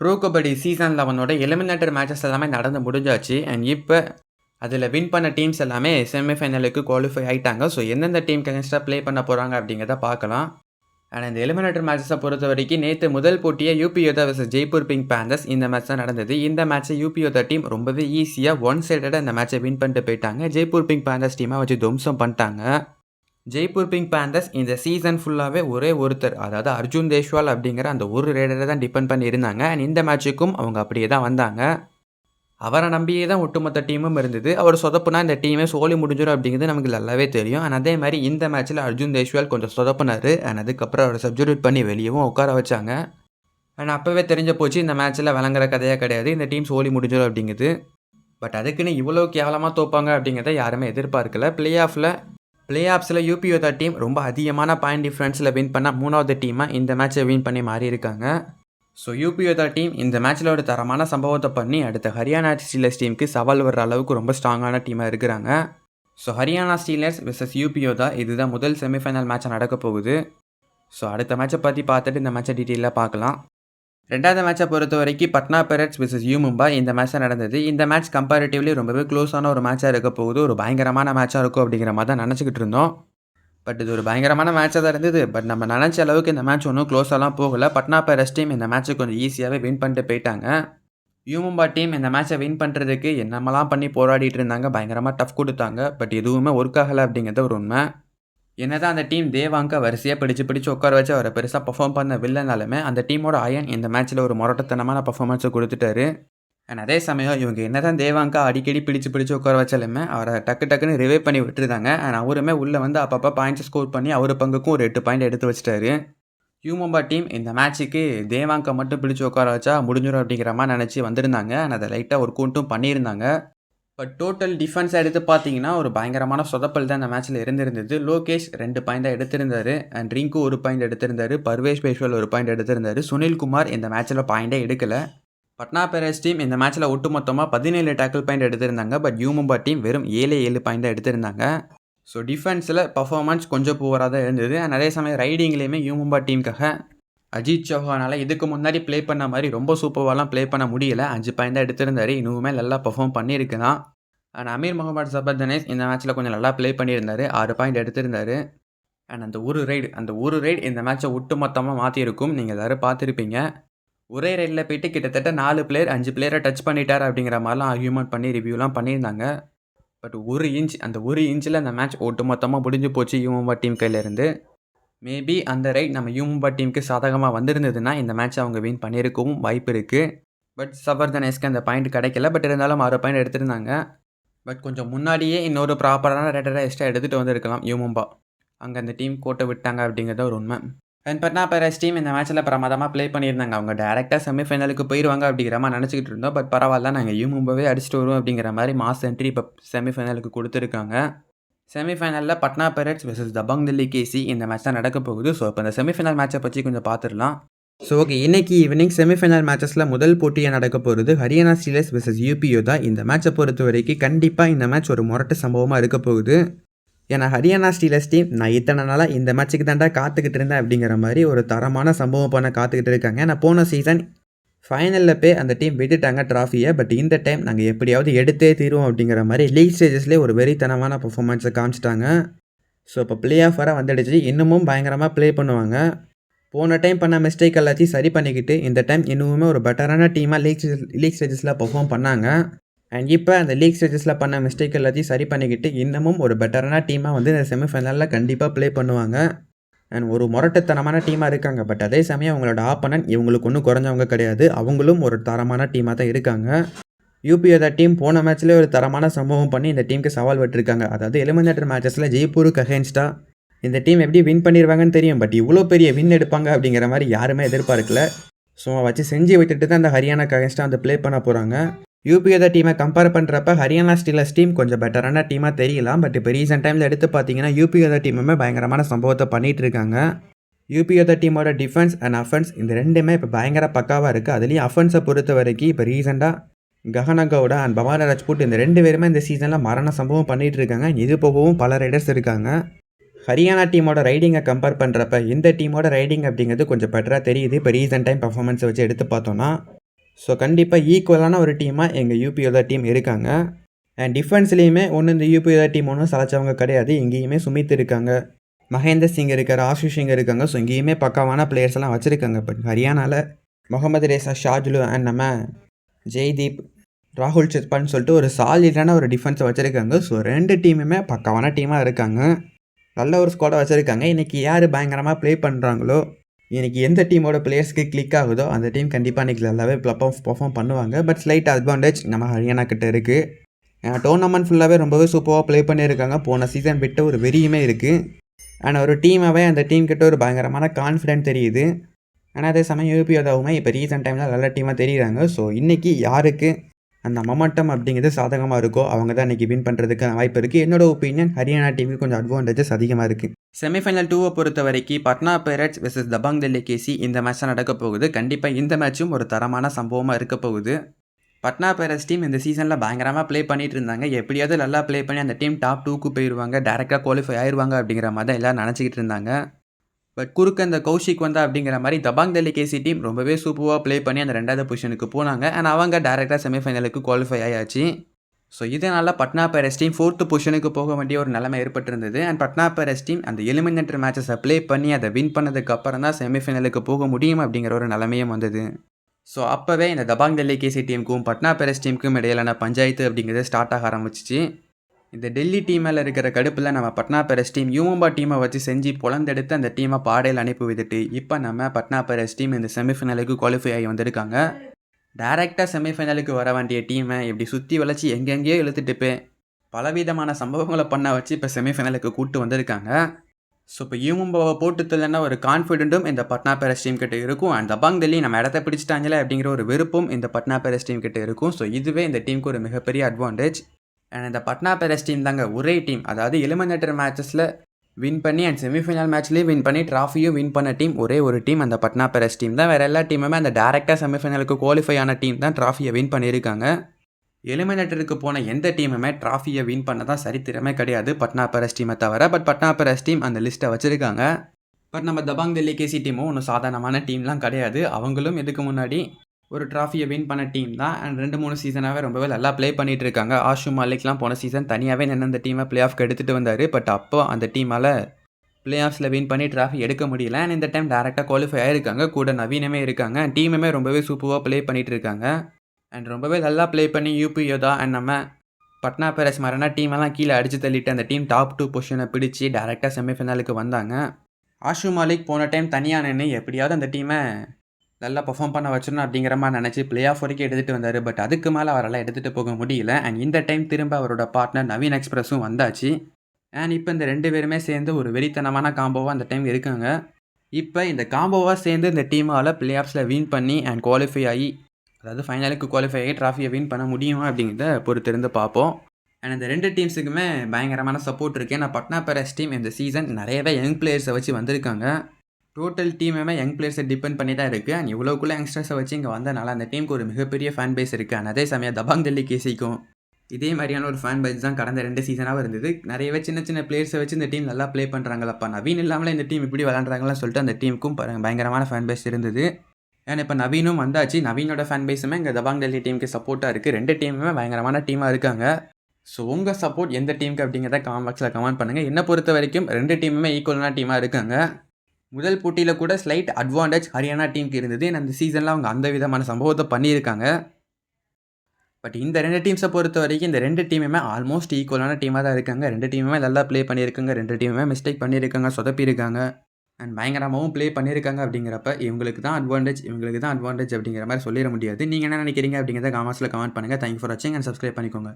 Bro kabaddi season லெவனோட eliminator matches எல்லாமே நடந்து முடிஞ்சாச்சு. அண்ட் இப்போ அதில் வின் பண்ண டீம்ஸ் எல்லாமே செமிஃபைனலுக்கு குவாலிஃபை ஆகிட்டாங்க ஸோ எந்தெந்த டீம் கெகன்ஸ்டாக ப்ளே பண்ண போகிறாங்க அப்படிங்கிறத பார்க்கலாம். அண்ட் இந்த எலிமினேட்டர் மேட்சஸை பொறுத்த வரைக்கும் நேற்று முதல் போட்டியை UP Yoddha versus Jaipur Pink Panthers இந்த மேட்ச் தான் நடந்தது. இந்த மேட்ச்சை யூபி யோதா டீம் ரொம்பவே ஈஸியாக ஒன் சைடடாக இந்த மேட்சை வின் பண்ணிட்டு போயிட்டாங்க. ஜெய்ப்பூர் பிங்க் பேந்தர்ஸ் டீமாக வச்சு துவம்சம் பண்ணிட்டாங்க. ஜெய்ப்பூர் பிங்க் பேந்தர்ஸ் இந்த சீசன் ஃபுல்லாகவே ஒரே ஒருத்தர் அதாவது அர்ஜுன் தேஷ்வால் அப்படிங்கிற அந்த ஒரு ரேடரை தான் டிபெண்ட் பண்ணி இருந்தாங்க அண்ட் இந்த மேட்சுக்கும் அவங்க அப்படியே தான் வந்தாங்க. அவரை நம்பியே தான் ஒட்டுமொத்த டீமும் இருந்தது. அவர் சொதப்புனா இந்த டீமே சோலி முடிஞ்சிடும் அப்படிங்கிறது நமக்கு நல்லாவே தெரியும். அண்ட் அதே மாதிரி இந்த மேட்ச்சில் அர்ஜுன் தேஷ்வால் கொஞ்சம் சொதப்புனார். அண்ட் அதுக்கப்புறம் அவரை சப்ஜூட் பண்ணி வெளியவும் உட்கார வச்சாங்க. அண்ட் அப்போவே தெரிஞ்ச போச்சு இந்த மேட்ச்சில் விளங்குற கதையாக கிடையாது. இந்த டீம் சோலி முடிஞ்சிடும் அப்படிங்கிறது பட் அதுக்குன்னு இவ்வளோ கேவலமாக தோப்பாங்க அப்படிங்கிறத யாருமே எதிர்பார்க்கல. பிளே ஆஃபில் பிளே ஆஃப்ஸில் யூபி டீம் ரொம்ப அதிகமான பாயிண்ட் டிஃப்ரென்ஸில் வின் பண்ண மூணாவது டீமாக இந்த மேட்சை வின் பண்ணி மாறி இருக்காங்க. ஸோ யூபி டீம் இந்த மேட்ச்சில் ஒரு தரமான சம்பவத்தை பண்ணி அடுத்த ஹரியானா ஸ்டீலர்ஸ் டீமுக்கு சவால் வர்ற அளவுக்கு ரொம்ப ஸ்ட்ராங்கான டீமாக இருக்கிறாங்க. So Haryana Steelers versus UP தான் இதுதான் முதல் செமிஃபைனல் மேட்சாக நடக்க போகுது. ஸோ அடுத்த மேட்சை பற்றி பார்த்துட்டு இந்த மேட்சை டீட்டெயிலாக பார்க்கலாம். ரெண்டாவது மேட்சை பொறுத்த வரைக்கும் Patna Pirates versus U Mumba. இந்த மேட்ச்சாக நடந்தது. இந்த மேட்ச் கம்பேரிட்டிவ்லி ரொம்பவே க்ளோஸான ஒரு மேட்சாக இருக்க போகுது. ஒரு பயங்கரமான மேட்சாக இருக்கும் அப்படிங்கிற மாதிரி தான் நினச்சிக்கிட்டு இருந்தோம். பட் இது ஒரு பயங்கரமான மேட்சாக தான் இருந்தது. பட் நம்ம நினச்ச அளவுக்கு இந்த மேட்ச் ஒன்றும் க்ளோஸாலாம் போகலை. பட்னா பெரட்ஸ் டீம் இந்த மேட்ச்சை கொஞ்சம் ஈஸியாகவே வின் பண்ணிட்டு போயிட்டாங்க. யூ மும்பா டீம் இந்த மேட்சை வின் பண்ணுறதுக்கு என்னமெல்லாம் பண்ணி போராடிட்டு இருந்தாங்க. பயங்கரமாக டஃப் கொடுத்தாங்க. பட் எதுவுமே ஒர்க் ஆகலை அப்படிங்கிறது ஒரு உண்மை. என்னதான் அந்த டீம் தேவாங்க வரிசையாக பிடிச்சு பிடிச்சு உட்கார வச்சு அவரை பெருசாக பர்ஃபார்ம் பண்ண வில்லனாலுமே அந்த டீமோட அயன் இந்த மேட்ச்சில் ஒரு மொரட்டத்தனமான பர்ஃபார்மன்ஸை கொடுத்துட்டாரு. அண்ட் அதே சமயம் இவங்க என்னதான் தேவாங்கா அடிக்கடி பிடிச்சு பிடிச்சு உட்கார வச்சாலுமே அவரை டக்கு டக்குன்னு ரிவைவ் பண்ணி விட்டுருந்தாங்க அண்ட் அவருமே உள்ளே வந்து அப்பப்போ பாயிண்ட்ஸ் ஸ்கோர் பண்ணி அவர் பங்குக்கும் ஒரு எட்டு பாயிண்ட் எடுத்து வச்சிட்டாரு. யூமும்பா டீம் இந்த மேட்ச்சுக்கு தேவாங்கா மட்டும் பிடிச்சு உட்கார வச்சா முடிஞ்சிடும் அப்படிங்கிற மாதிரி நினச்சி வந்திருந்தாங்க. அண்ட் அதை லைட்டாக ஒரு கூட்டும் பண்ணியிருந்தாங்க. பட் டோட்டல் டிஃபென்ஸ் எடுத்து பார்த்தீங்கன்னா ஒரு பயங்கரமான சொதப்பல் தான் இந்த மேட்ச்சில் இருந்திருந்தது. லோகேஷ் ரெண்டு பாயிண்ட் தான் எடுத்திருந்தாரு. அண்ட் ரிங்கு ஒரு பாயிண்ட் எடுத்திருந்தாரு. பர்வேஷ் பேஷ்வல் ஒரு பாயிண்ட் எடுத்திருந்தாரு. சுனில்குமார் இந்த மேட்ச்சில் பாயிண்டே எடுக்கலை. பட்னா பேரஸ் டீம் இந்த மேட்ச்சில் ஒட்டுமொத்தமாக பதினேழு டேக்கிள் பாயிண்ட் எடுத்திருந்தாங்க. பட் யூமும்பா டீம் வெறும் ஏழு ஏழு பாயிண்ட் தான் எடுத்திருந்தாங்க. ஸோ டிஃபென்ஸில் பர்ஃபார்மன்ஸ் கொஞ்சம் புவராக தான் இருந்தது. அண்ட் அதே சமயம் ரைடிங்லேயுமே யூமும்பா டீமுக்காக அஜித் சௌஹானால் இதுக்கு முன்னாடி ப்ளே பண்ண மாதிரி ரொம்ப சூப்பர்வாலாம் ப்ளே பண்ண முடியல. அஞ்சு பாயிண்ட் தான் எடுத்திருந்தாரு. இன்னுமே நல்லா பர்ஃபார்ம் பண்ணியிருக்கலாம் and Amir Mohammad Zafardanesh இந்த மேட்ச்சில் கொஞ்சம் நல்லா ப்ளே பண்ணியிருந்தாரு. ஆறு பாயிண்ட் எடுத்திருந்தார். அண்ட் அந்த ஒரு ரைடு அந்த ஒரு ரைடு இந்த மேட்ச்சை ஒட்டு மொத்தமாக மாற்றிருக்கும் நீங்கள் எல்லோரும் பார்த்துருப்பீங்க. ஒரே ரைடில் போயிட்டு கிட்டத்தட்ட நாலு பிளேயர் அஞ்சு பிளேயரை டச் பண்ணிட்டார் அப்படிங்கிற மாதிரிலாம் ஆர்கியூமெண்ட் பண்ணி ரிவ்யூலாம் பண்ணியிருந்தாங்க. பட் ஒரு இன்ச் அந்த ஒரு இன்ச்சில் அந்த மேட்ச் ஒட்டு மொத்தமாக முடிஞ்சு போச்சு யூமும்பா டீம் கையிலேருந்து. மேபி அந்த ரைட் நம்ம யூமும்பா டீமுக்கு சாதகமாக வந்திருந்ததுன்னா இந்த மேட்ச் அவங்க வின் பண்ணியிருக்கவும் வாய்ப்பு இருக்குது பட் சபர்தனேஸ்க்கு அந்த பாயிண்ட் கிடைக்கல. பட் இருந்தாலும் ஆறு பாயிண்ட் எடுத்திருந்தாங்க. பட் கொஞ்சம் முன்னாடியே இன்னொரு ப்ராப்பரான ரேட்டரை எக்ஸ்ட்ரா எடுத்துகிட்டு வந்திருக்கலாம் யூமும்பா அங்கே அந்த டீம் கோட்டை விட்டாங்க அப்படிங்கிறத ஒரு உண்மை. அண்ட் பட்னா பெரஸ் டீம் இந்த மேட்ச்சில் பிரமாதமாக ப்ளே பண்ணியிருந்தாங்க. அவங்க டேரெக்டாக செமிஃபைனலுக்கு போயிடுவாங்க அப்படிங்கிற மாதிரி நினச்சிக்கிட்டு இருந்தோம். பட் பரவாயில்ல நாங்கள் யூமும்பாவே அடிச்சுட்டு வருவோம் அப்படிங்கிற மாதிரி மாஸ் என்ட்ரி இப்போ செமிஃபைனலுக்கு கொடுத்துருக்காங்க. செமிஃபைனலில் Patna Pirates versus Dabang Delhi KC இந்த மேட்ச் தான் நடக்க போகுது. ஸோ இப்போ இந்த செமிஃபைனல் மேட்சை பற்றி கொஞ்சம் பார்த்துடலாம். ஸோ ஓகே இன்னைக்கு ஈவினிங் செமிஃபைனல் மேட்சஸில் முதல் போட்டியாக நடக்க போகிறது ஹரியானா ஸ்டீலர்ஸ் வெர்சஸ் யூபியோ தான். இந்த மேட்சை பொறுத்த வரைக்கும் கண்டிப்பாக இந்த மேட்ச் ஒரு முரட்டு சம்பவமாக இருக்க போகுது. ஏன்னா ஹரியானா ஸ்டீலர்ஸ் டீம் நான் இத்தனை நாளாக இந்த மேட்ச்சுக்கு தாண்டா காத்துக்கிட்டு இருந்தேன் அப்படிங்கிற மாதிரி ஒரு தரமான சம்பவம் பண்ண காத்துக்கிட்டு இருக்காங்க. நான் போன சீசன் ஃபைனலில் போய் அந்த டீம் விட்டுட்டாங்க ட்ராஃபியை பட் இந்த டைம் நாங்கள் எப்படியாவது எடுத்தே தீருவோம் அப்படிங்கிற மாதிரி லீக் ஸ்டேஜஸ்லேயே ஒரு வெறித்தனமான பர்ஃபார்மன்ஸை காமிச்சிட்டாங்க. ஸோ இப்போ பிளே ஆஃப் வர வந்துடுச்சு. இன்னமும் பயங்கரமாக ப்ளே பண்ணுவாங்க. போன டைம் பண்ண மிஸ்டேக் எல்லாத்தையும் சரி பண்ணிக்கிட்டு இந்த டைம் இன்னுமே ஒரு பெட்டரான டீமாக லீக் லீக் ஸ்டேஜஸில் பர்ஃபார்ம் பண்ணாங்க. அண்ட் இப்போ அந்த லீக் ஸ்டேஜஸில் பண்ண மிஸ்டேக் எல்லாத்தையும் சரி பண்ணிக்கிட்டு இன்னமும் ஒரு பெட்டரான டீமாக வந்து இந்த செமிஃபைனலில் கண்டிப்பாக ப்ளே பண்ணுவாங்க. அண்ட் ஒரு முரட்டுத்தனமான டீமாக இருக்காங்க. பட் அதே சமயம் அவங்களோட ஆப்பனன் இவங்களுக்கு ஒன்றும் குறைஞ்சவங்க கிடையாது. அவங்களும் ஒரு தரமான டீமாக தான் இருக்காங்க. யூபியோட டீம் போன மேட்ச்லேயே ஒரு தரமான சம்பவம் பண்ணி இந்த டீமுக்கு சவால் விட்டுருக்காங்க. அதாவது எலிமினேட்டர் மேட்சஸில் ஜெய்ப்பூருக்கு அகேன்ஸ்டாக இந்த டீம் எப்படி வின் பண்ணிடுவாங்கன்னு தெரியும். பட் இவ்வளோ பெரிய வின் எடுப்பாங்க அப்படிங்கிற மாதிரி யாருமே எதிர்பார்க்கல. சும்மா வச்சு செஞ்சு விட்டுட்டு தான் அந்த ஹரியானாக்கு அகேன்ஸ்டாக வந்து ப்ளே பண்ண போகிறாங்க யூபியோட டீமை கம்பேர் பண்ணுறப்ப ஹரியானா ஸ்டீலர்ஸ் டீம் கொஞ்சம் பெட்டரான டீமாக தெரியலாம். பட் இப்போ ரீசெண்ட் டைமில் எடுத்து பார்த்தீங்கன்னா யூபியோட டீமுமே பயங்கரமான சம்பவத்தை பண்ணிகிட்டு இருக்காங்க. யூபியோட டீமோட டிஃபென்ஸ் அண்ட் அஃபென்ஸ் இந்த ரெண்டுமே இப்போ பயங்கர பக்காவாக இருக்குது அதுலேயும் அஃபென்ஸை பொறுத்த வரைக்கும் இப்போ ரீசெண்டாக கஹனா கவுடா அண்ட் பவானா ராஜ்புட் இந்த ரெண்டு பேருமே இந்த சீசனில் மரண சம்பவம் பண்ணிகிட்டு இருக்காங்க. இது போகவும் பல ரைடர்ஸ் இருக்காங்க. ஹரியானா டீமோட ரைடிங்கை கம்பேர் பண்ணுறப்ப இந்த டீமோட ரைடிங் அப்படிங்கிறது கொஞ்சம் பெட்டராக தெரியுது. இப்போ ரீசெண்ட் டைம் பர்ஃபார்மன்ஸை வச்சு எடுத்து பார்த்தோன்னா ஸோ கண்டிப்பாக ஈக்குவலான ஒரு டீமாக எங்கள் யூபியோட டீம் இருக்காங்க. அண்ட் டிஃபென்ஸ்லேயுமே ஒன்று இந்த யூபியோட டீம் ஒன்றும் சளைச்சவங்க கிடையாது. இங்கேயுமே சுமித் இருக்காங்க. மகேந்தர் சிங் இருக்கார் ஆஷிஷ் சிங் இருக்காங்க. ஸோ இங்கேயுமே பக்காவான பிளேயர்ஸ் எல்லாம் வச்சுருக்காங்க. பட் ஹரியானாவில் முகமது ரேசா ஷாஜுலு அண்ட் நம்ம ஜெய்தீப் ராகுல் சித்பான்னு சொல்லிட்டு ஒரு சாலிடான ஒரு டிஃபென்ஸை வச்சுருக்காங்க. ஸோ ரெண்டு டீமுமே பக்காவான டீமாக இருக்காங்க. நல்ல ஒரு ஸ்குவாடை வச்சுருக்காங்க. இன்றைக்கி யார் பயங்கரமாக ப்ளே பண்ணுறாங்களோ இன்றைக்கி எந்த டீமோட பிளேயர்ஸ்க்கு கிளிக் ஆகுதோ அந்த டீம் கண்டிப்பாக இன்றைக்கி நல்லாவே பர்ஃபார்ம் பர்ஃபார்ம் பண்ணுவாங்க. பட் ஸ்லைட் அட்வான்டேஜ் நம்ம ஹரியானா கிட்ட இருக்குது டோர்னமெண்ட் ஃபுல்லாகவே ரொம்பவே சூப்பராக ப்ளே பண்ணியிருக்காங்க போன சீசன் விட்டு ஒரு வெறியுமே இருக்குது ஆனால் ஒரு டீமாகவே அந்த டீம் கிட்ட ஒரு பயங்கரமான கான்ஃபிடென்ட் தெரியுது. ஆனால் அதே சமயம் யூபி யாதவுமே இப்போ ரீசெண்ட் டைமில் நல்ல டீமாக தெரியுறாங்க. ஸோ இன்றைக்கி யாருக்கு அந்த மொமெண்டம் அப்படிங்கிறது சாதகமாக இருக்கோ அவங்க தான் இன்றைக்கி வின் பண்ணுறதுக்கு வாய்ப்பு இருக்குது என்னோட ஒப்பீனியன் ஹரியானா டீமுக்கு கொஞ்சம் அட்வான்டேஜஸ் அதிகமாக இருக்குது செமிஃபைனல் டூவை பொறுத்த வரைக்கும் Patna Pirates versus Dabang Delhi KC இந்த மேட்ச்சாக நடக்க போகுது. கண்டிப்பாக இந்த மேட்சும் ஒரு தரமான சம்பவமாக இருக்க போகுது. பட்னா பைரட்ஸ் டீம் இந்த சீசனில் பயங்கரமாக ப்ளே பண்ணிட்டு இருந்தாங்க. எப்படியாவது நல்லா ப்ளே பண்ணி அந்த டீம் டாப் டூக்கு போயிடுவாங்க டேரெக்டாக குவாலிஃபை ஆயிடுவாங்க அப்படிங்கிற மாதிரி தான் எல்லோரும் நினச்சிக்கிட்டு இருந்தாங்க. பட் குறுக்க அந்த கௌஷிக் வந்தா அப்படிங்கிற மாதிரி தபாங் டெலிகேசி டீம் ரொம்பவே சூப்பராக ப்ளே பண்ணி அந்த ரெண்டாவது பொசிஷனுக்கு போனாங்க. அண்ட் அவங்க டேரெக்டாக செமிஃபைனலுக்கு குவாலிஃபை ஆயாச்சு. ஸோ இதனால் பட்னா பேரஸ் டீம் ஃபோர்த்து பொசிஷனுக்கு போக வேண்டிய ஒரு நிலைமை ஏற்பட்டிருந்தது. அண்ட் பட்னா பேரஸ் டீம் அந்த எலிமினேட்டர் மேட்சஸை ப்ளே பண்ணி அதை வின் பண்ணதுக்கு அப்புறம் தான் செமிஃபைனலுக்கு போக முடியும் அப்படிங்கிற ஒரு நிலைமையும் வந்தது. ஸோ அப்போவே இந்த தபாங் டெல்லி கேசி டீமுக்கும் பட்னா பேரஸ் டீமுக்கும் இடையிலான பஞ்சாயத்து அப்படிங்கிறது ஸ்டார்ட் ஆக ஆரம்பிச்சிச்சு. இந்த டெல்லி டீம் மேலே இருக்கிற கடுப்பில் நம்ம பட்னா பெரஸ் டீம் யூமும்பா டீமை வச்சு செஞ்சு புலந்தெடுத்து அந்த டீமை பாடையில் அனுப்பி விட்டுட்டு இப்போ நம்ம பட்னா பெரஸ் டீம் இந்த செமிஃபைனலுக்கு குவாலிஃபை ஆகி வந்திருக்காங்க. டேரெக்டாக செமிஃபைனலுக்கு வர வேண்டிய டீமை இப்படி சுற்றி வளைச்சி எங்கெங்கேயோ இழுத்துட்டு போய் பலவிதமான சம்பவங்களை பண்ண வச்சு இப்போ செமிஃபைனலுக்கு கூப்பிட்டு வந்திருக்காங்க. ஸோ இப்போ யூமும்பாவை போட்டு தள்ளனா ஒரு கான்ஃபிடென்ட்டும் இந்த பட்னா பேரஸ் டீம் கிட்ட இருக்கும். அண்ட் தபாங் டெல்லி நம்ம இடத்த பிடிச்சிட்டாங்களே அப்படிங்கிற ஒரு விருப்பம் இந்த பட்னா பேரஸ் டீம் கிட்ட இருக்கும். ஸோ இதுவே இந்த டீமுக்கு ஒரு மிகப்பெரிய அட்வான்டேஜ் அண்ட் இந்த பட்னா பேரஸ் டீம் தாங்க ஒரே டீம் அதாவது எலிமினேட்டர் மேட்சஸில் வின் பண்ணி அண்ட் செமிஃபைனல் மேட்ச்லேயும் வின் பண்ணி ட்ராஃபியும் வின் பண்ண டீம் ஒரே ஒரு டீம் அந்த பட்னா பேரஸ் டீம் தான். வேறு எல்லா டீமுமே அந்த டேரெக்டாக செமிஃபைனலுக்கு குவாலிஃபை ஆன டீம் தான் ட்ராஃபியை வின் பண்ணியிருக்காங்க. எலிமினேட்டருக்கு போன எந்த டீமுமே ட்ராஃபியை வின் பண்ண தான் சரித்திரமே கிடையாது பட்னா பேரஸ் டீமை தவிர. பட் பட்னா பேரஸ் டீம் அந்த லிஸ்ட்டை வச்சுருக்காங்க. பட் நம்ம தபாங் டெல்லி கேசி டீமும் ஒன்றும் சாதாரணமான டீம்லாம் கிடையாது. அவங்களும் இதுக்கு முன்னாடி ஒரு ட்ராஃபியை வின் பண்ண டீம் தான். அண்ட் ரெண்டு மூணு சீசனாகவே ரொம்பவே நல்லா ப்ளே பண்ணிகிட்டு இருக்காங்க ஆஷு மாலிக்லாம் போன சீசன் தனியாகவே நின்று அந்த டீமை ப்ளே ஆஃப்க்கு எடுத்துகிட்டு வந்தார். பட் அப்போ அந்த டீமால் ப்ளே ஆஃப்ஸில் வின் பண்ணி ட்ராஃபி எடுக்க முடியல. அண்ட் இந்த டைம் டேரெக்டாக குவாலிஃபை ஆகிருக்காங்க கூட நவீனமே இருக்காங்க. டீமுமே ரொம்பவே சூப்பராக ப்ளே பண்ணிகிட்டு இருக்காங்க அண்ட் ரொம்பவே நல்லா ப்ளே பண்ணி யூபிஓ தான். அண்ட் நம்ம பட்னா பேரஸ் மாதிரினா டீமெல்லாம் கீழே அடித்து தள்ளிட்டு அந்த டீம் டாப் டூ பொசிஷனை பிடிச்சி டேரெக்டாக செமிஃபைனலுக்கு வந்தாங்க. ஆஷு மாலிக் போன டைம் தனியாக நின்று எப்படியாவது அந்த டீமை நல்லா பர்ஃபார்ம் பண்ண வச்சிடணும் அப்படிங்கிற மாதிரி நினச்சி பிளே ஆஃப் வரைக்கும் எடுத்துகிட்டு வந்தார். பட் அதுக்கு மேலே அவரால் எடுத்துகிட்டு போக முடியல. அண்ட் இந்த டைம் திரும்ப அவரோட பார்ட்னர் நவீன் எக்ஸ்பிரஸும் வந்தாச்சு. அண்ட் இப்போ இந்த ரெண்டு பேருமே சேர்ந்து ஒரு வெறித்தனமான காம்போவாக அந்த டைம் இருக்காங்க. இப்போ இந்த காம்போவாக சேர்ந்து இந்த டீமால் பிளே ஆஃப்ஸில் வின் பண்ணி அண்ட் குவாலிஃபை ஆகி அதாவது ஃபைனலுக்கு குவாலிஃபை ஆகி ட்ராஃபியை வின் பண்ண முடியுமா அப்படிங்கிறத பொறுத்திருந்து பார்ப்போம். அண்ட் இந்த ரெண்டு டீம்ஸுக்குமே பயங்கரமான சப்போர்ட் இருக்குது ஏன்னா பட்னா பேரஸ் டீம் இந்த சீசன் நிறையவே யங் பிளேயர்ஸை வச்சு வந்திருக்காங்க. டோட்டல் டீமுமே யங் பிளேயர்ஸை டிபெண்ட் பண்ணி தான் இருக்குது அண்ட் இவ்வளோக்குள்ளே யங்ஸ்டர்ஸை வச்சு இங்கே வந்தனால அந்த டீமுக்கு ஒரு மிகப்பெரிய ஃபேன் பேஸ் இருக்குது அண்ட் அதே சமயம் தபாங் டெல்லி கேசிக்கும். இதே மாதிரியான ஒரு ஃபேன் பேஸ் தான் கடந்த ரெண்டு சீசனாக இருந்தது. நிறையவே சின்ன சின்ன பிளேயர்ஸை வச்சு இந்த டீம் நல்லா ப்ளே பண்ணுறாங்களப்பா நவீன் இல்லாமல் இந்த டீம் இப்படி விளாண்டுறாங்களான்னு சொல்லிட்டு அந்த டீமுக்கும் பயங்கரமான ஃபேன் பேஸ் இருந்தது. ஏன்னா இப்போ நவீனும் வந்தாச்சு. நவீனோட ஃபேன் பேஸுமே இங்கே தபாங் டெல்லி டீமுக்கு சப்போர்ட்டாக இருக்குது ரெண்டு டீமுமே பயங்கரமான டீமாக இருக்காங்க. ஸோ உங்கள் சப்போர்ட் எந்த டீமுக்கு அப்படிங்கிறத காம்பாக்ஸில் கமெண்ட் பண்ணுங்கள் என்னை பொறுத்த வரைக்கும் ரெண்டு டீமுமே ஈக்குவலான டீமாக இருக்காங்க. முதல் போட்டியில் கூட ஸ்லைட் அட்வான்டேஜ் ஹரியானா டீமுக்கு இருந்தது. அந்த சீசனில் அவங்க அந்த விதமான சம்பவத்தை பண்ணியிருக்காங்க. பட் இந்த ரெண்டு டீம்ஸை பொறுத்த வரைக்கும் இந்த ரெண்டு டீமுமே ஆல்மோஸ்ட் ஈக்குவலான டீமாக தான் இருக்காங்க. ரெண்டு டீமுமே நல்லா ப்ளே பண்ணியிருக்காங்க. ரெண்டு டீமுமே மிஸ்டேக் பண்ணியிருக்காங்க சொதப்பியிருக்காங்க. அண்ட் பயங்கரமாகவும் ப்ளே பண்ணியிருக்காங்க அப்படிங்கிறப்ப இவங்களுக்கு தான் அட்வான்டேஜ் இவங்களுக்கு தான் அட்வான்டேஜ் அப்படிங்கிற மாதிரி சொல்லிட முடியாது. நீங்கள் என்ன நினைக்கிறீங்க அப்படிங்கிறத காமர்ஸில் கமெண்ட் பண்ணுங்கள் தேங்க் ஃபார் வாட்சிங் அண்ட் சப்ஸ்கிரைப் பண்ணிக்கோங்க.